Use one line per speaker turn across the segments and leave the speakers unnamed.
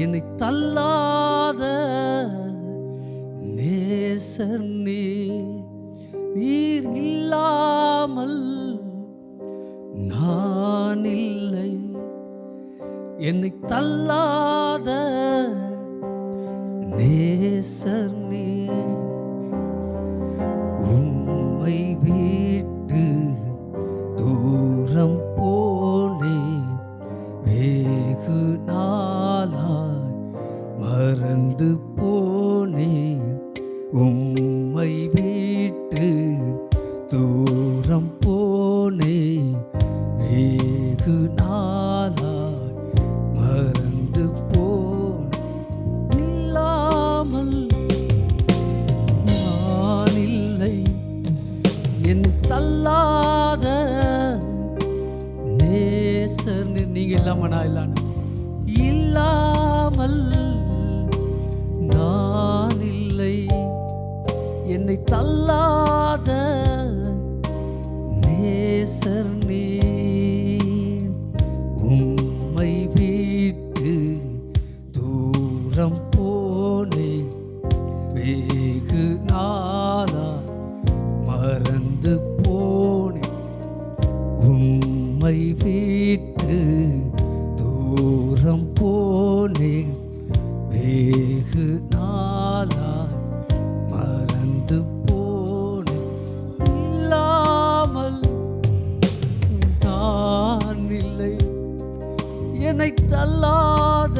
என்னை தள்ளாத நேசர் நீர். இல்லாமல் நான் இல்லை. என்னை தள்ளாத நேசர் நீ உம்மை விட்டு தூரம் போனே வெகு நாளாய் மறந்து போனேன் இல்லாமல் நான் இல்லை என் தள்ளாத நேசர் நீ- நீங்க இல்லாம நான் இல்லான்னு. இல்லாமல் தள்ளாத நேசர் நீ உம்மை வீட்டு தூரம் போனே வேகு நாளா மறந்து போனே. உம்மை வீட்டு தூரம் போனேன் வெகு என்னை தள்ளாத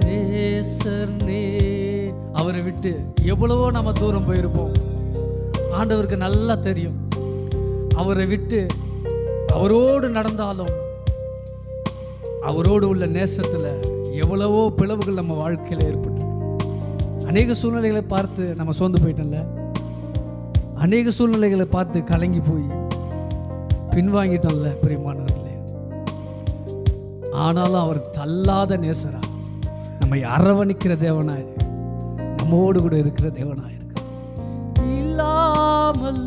நேசர் நீ. அவரை விட்டு எவ்வளவோ நம்ம தூரம் போயிருப்போம். ஆண்டவருக்கு நல்லா தெரியும். அவரை விட்டு அவரோடு நடந்தாலும் அவரோடு உள்ள நேசத்தில் எவ்வளவோ பிளவுகள் நம்ம வாழ்க்கையில் ஏற்பட்டு அநேக சூழ்நிலைகளை பார்த்து நம்ம சோர்ந்து போயிட்டோம்ல. அநேக சூழ்நிலைகளை பார்த்து கலங்கி போய் பின்வாங்கிட்டோம்ல பிரியமானவர்கள். ஆனாலும் அவர் தள்ளாத நேசரா நம்மை அரவணிக்கிற தேவனாய் நம்மோடு கூட இருக்கிற தேவனாய் இருக்கிறார் இல்லாமல்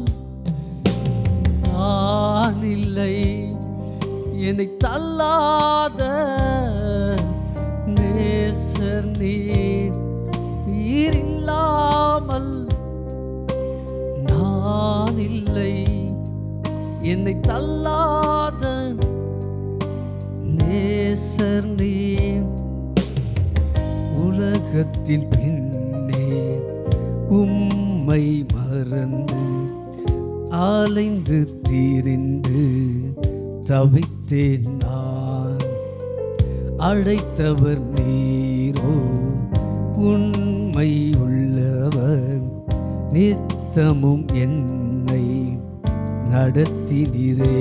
நான் இல்லை. என்னை தள்ளாத நேசர் நீர். இல்லாமல் நான் இல்லை. என்னை தள்ளா நேசர் நீ உலகத்தின் பின்னே உம்மை மறந்து ஆலைந்து தீரிந்து தவித்தேன் நான். அழைத்தவர் நீரோ உண்மை உள்ளவர் நித்தமும் என்னை நடத்தினீரே.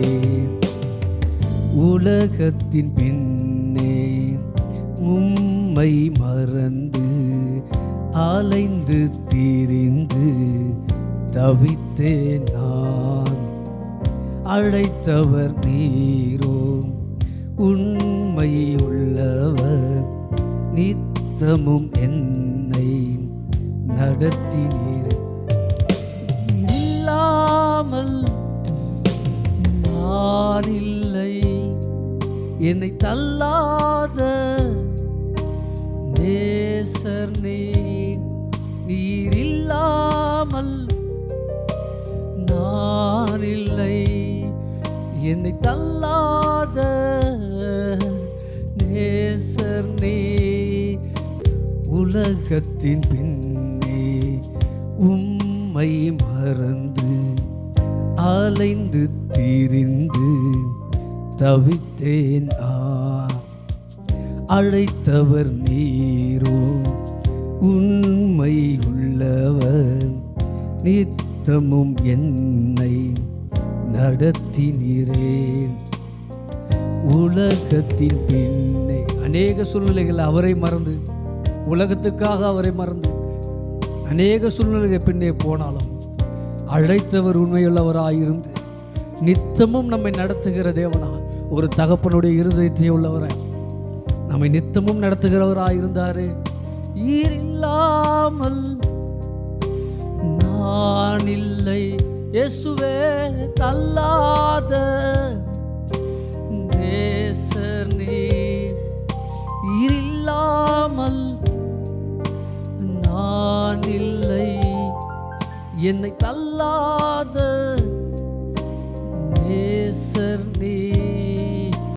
உலகத்தின் பின்னே உம்மை மறந்து அலைந்து தீரிந்து தவித்தேன் நான். அழைத்தவர் நீரோ உண்மை உள்ளவர் நித்தமும் என்னை நடத்தினீர். இல்லாமல் நானில் என்னை தள்ளாத நேசர் நீர். இல்லாமல் நான் இல்லை. என்னை தள்ளாத நேசர் நீ உலகத்தின் பின்னே உம்மை மறந்து அலைந்து திரிந்து தவித்தேன். ஆ அழைத்தவர் நீரோ உண்மை உள்ளவர் நித்தமும் என்னை நடத்தினீரே உலகத்தின் பின்னே அநேக சூழ்நிலைகள் அவரை மறந்து உலகத்துக்காக அவரை மறந்து அநேக சூழ்நிலைகள் பின்னே போனாலும் அழைத்தவர் உண்மையுள்ளவராயிருந்து நித்தமும் நம்மை நடத்துகிற தேவனா ஒரு தகப்பனுடைய இருதயத்தை உள்ளவராய் நம்மை நித்தமும் நடத்துகிறவராய் இருந்தாரு ஈர் இல்லாமல் நான் இல்லை இயேசுவே தள்ளாத நேசர் நீ நான் இல்லை என்னை தள்ளாத